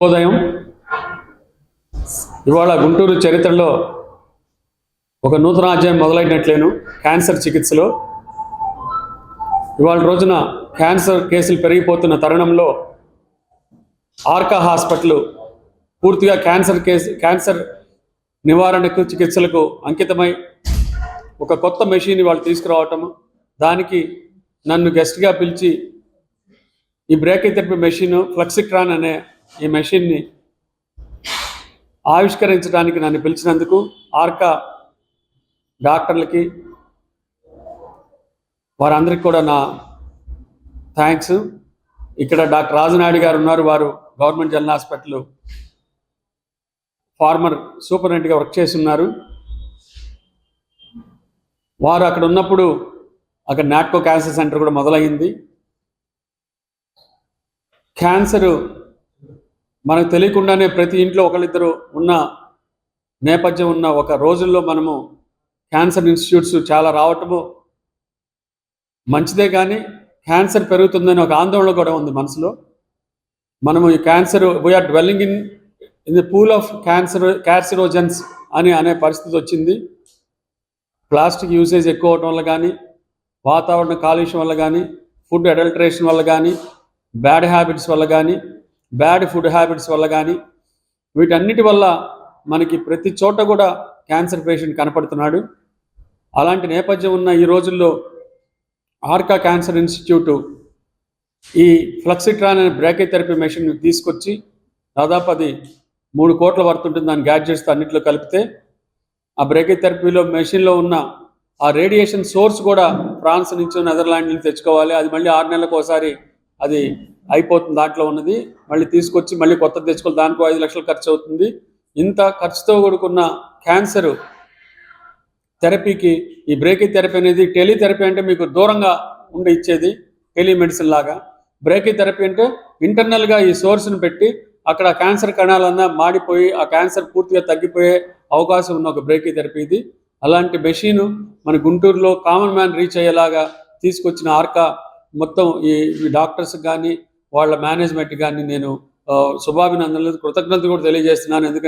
ఉదయం ఇవాళ గుంటూరు చరిత్రలో ఒక నూతన అధ్యాయం మొదలైనట్లేను. క్యాన్సర్ చికిత్సలో. ఇవాళ రోజున క్యాన్సర్ కేసులు పెరిగిపోతున్న తరుణంలో ఆర్కా హాస్పిటల్ పూర్తిగా క్యాన్సర్ కేసు క్యాన్సర్ నివారణకు చికిత్సలకు అంకితమై ఒక కొత్త మెషిన్ వాళ్ళు తీసుకురావటం దానికి నన్ను గెస్ట్గా పిలిచి ఈ బ్రేక్ థెరపీ మెషిన్ ఫ్లెక్సిట్రాన్ అనే ఈ మెషిన్ని ఆవిష్కరించడానికి నన్ను పిలిచినందుకు ఆర్కా డాక్టర్లకి వారందరికీ కూడా నా థ్యాంక్స్. ఇక్కడ డాక్టర్ రాజనాయుడు గారు ఉన్నారు వారు గవర్నమెంట్ జనరల్ హాస్పిటల్ ఫార్మర్ సూపరింటెండెంట్గా వర్క్ చేసి ఉన్నారు. వారు అక్కడ ఉన్నప్పుడు అక్కడ నాట్కో క్యాన్సర్ సెంటర్ కూడా మొదలైంది క్యాన్సరు మనకు తెలియకుండానే ప్రతి ఇంట్లో ఒకళ్ళిద్దరు ఉన్న నేపథ్యం ఉన్న ఒక రోజుల్లో మనము క్యాన్సర్ ఇన్స్టిట్యూట్స్ చాలా రావటము మంచిదే కానీ క్యాన్సర్ పెరుగుతుందని ఒక ఆందోళన కూడా ఉంది మనసులో. మనము ఈ cancer we're dwelling in in the pool of cancer carcinogens అని అనే పరిస్థితి వచ్చింది. ప్లాస్టిక్ యూసేజ్ ఎక్కువ అవటం వల్ల కానీ వాతావరణ కాలుష్యం వల్ల కానీ ఫుడ్ అడల్టరేషన్ వల్ల కానీ బ్యాడ్ హ్యాబిట్స్ వల్ల కానీ బ్యాడ్ ఫుడ్ హ్యాబిట్స్ వల్ల కానీ వీటన్నిటి వల్ల మనకి ప్రతి చోట కూడా క్యాన్సర్ పేషెంట్ కనపడుతున్నాడు. అలాంటి నేపథ్యం ఉన్న ఈ రోజుల్లో ఆర్కా క్యాన్సర్ ఇన్స్టిట్యూటు ఈ ఫ్లక్సిట్రాన్ అనే బ్రేకే థెరపీ మెషిన్ తీసుకొచ్చి దాదాపు అది మూడు కోట్ల వర్త్ ఉంటుంది. దాని గ్యాడ్జెట్స్ అన్నింటిలో కలిపితే ఆ బ్రేకే థెరపీలో మెషిన్లో ఉన్న ఆ రేడియేషన్ సోర్స్ కూడా ఫ్రాన్స్ నుంచి నెదర్లాండ్ నుంచి తెచ్చుకోవాలి. అది మళ్ళీ ఆరు నెలలకు ఒకసారి అది అయిపోతుంది దాంట్లో ఉన్నది. మళ్ళీ తీసుకొచ్చి మళ్ళీ కొత్త తెచ్చుకోవాలి. దానికి ఐదు లక్షలు ఖర్చు అవుతుంది. ఇంత ఖర్చుతో కూడుకున్న క్యాన్సర్ థెరపీకి ఈ బ్రేకీ థెరపీ అనేది టెలిథెరపీ అంటే మీకు దూరంగా ఉండి ఇచ్చేది టెలిమెడిసిన్ లాగా. బ్రేకీ థెరపీ అంటే ఇంటర్నల్గా ఈ సోర్స్ని పెట్టి అక్కడ క్యాన్సర్ కణాలన్నా మాడిపోయి ఆ క్యాన్సర్ పూర్తిగా తగ్గిపోయే అవకాశం ఉన్న ఒక బ్రేకీ థెరపీ ఇది. అలాంటి మెషిన్ మన గుంటూరులో కామన్ మ్యాన్ రీచ్ అయ్యేలాగా తీసుకొచ్చిన ఆర్కా మొత్తం ఈ డాక్టర్స్ కానీ వాళ్ళ మేనేజ్మెంట్ కానీ నేను ఆ, శుభాభినందనలు కృతజ్ఞతలు కూడా తెలియజేస్తున్నాను. ఎందుకంటే